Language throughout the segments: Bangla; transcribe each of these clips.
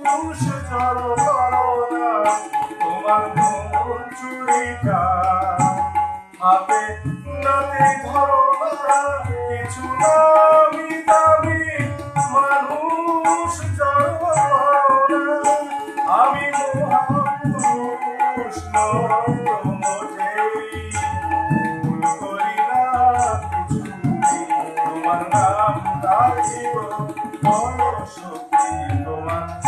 জড়ো করো না তোমার মন চুরিটা হাতে নাতে ধরো না কিছু নামি দামি মানুষ জড়ো আমি মহাপুরুষ তোমার নাম দাঁড়িব বড় শক্তি তোমার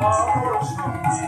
অসঙ্গী